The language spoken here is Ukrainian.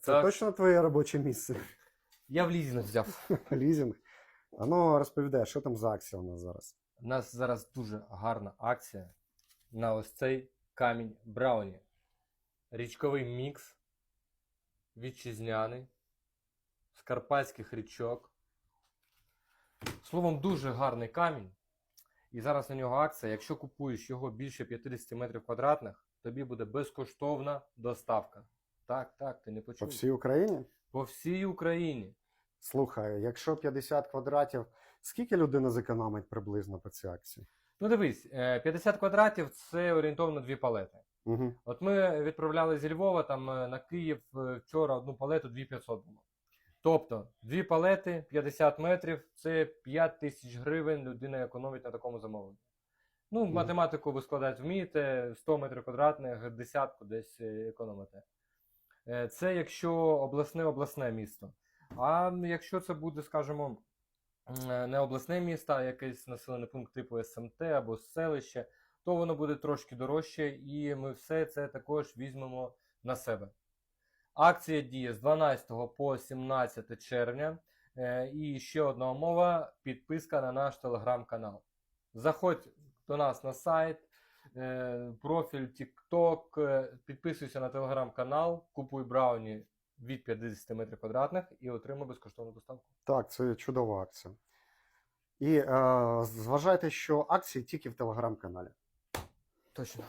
Це Так. точно твоє робоче місце? Я в лізінг взяв. Лізінг. А ну розповідай, що там за акція у нас зараз? У нас зараз дуже гарна акція на ось цей камінь Брауні. Річковий мікс, вітчизняний, з карпатських річок. Словом, дуже гарний камінь. І зараз на нього акція. Якщо купуєш його більше 50 метрів квадратних, тобі буде безкоштовна доставка. Так, так, ти не почув. По всій Україні? По всій Україні. Слухай, якщо 50 квадратів, скільки людина зекономить приблизно по цій акції? Ну дивись, е, 50 квадратів це орієнтовно дві палети. Угу. От ми відправляли зі Львова там е, на Київ е, вчора одну палету 2500 було. Тобто, дві палети 50 метрів це 5 тисяч гривень людина економить на такому замовленні. Ну, математику ви складати вмієте, 100 метрів квадратних, десятку десь е, економите. Е, Це якщо обласне обласне місто. А якщо це буде, скажімо, е, не обласне місто, а якийсь населений пункт типу СМТ або селище, то воно буде трошки дорожче, і ми все це також візьмемо на себе. Акція діє з 12 по 17 червня. Е, І ще одна умова: підписка на наш телеграм-канал. Заходь до нас на сайт, профіль TikTok, е, підписуйся на телеграм-канал, купуй брауні від 50 метрів квадратних і отримай безкоштовну доставку. Так, це чудова акція. І е, зважайте, що акції тільки в телеграм-каналі. Точно.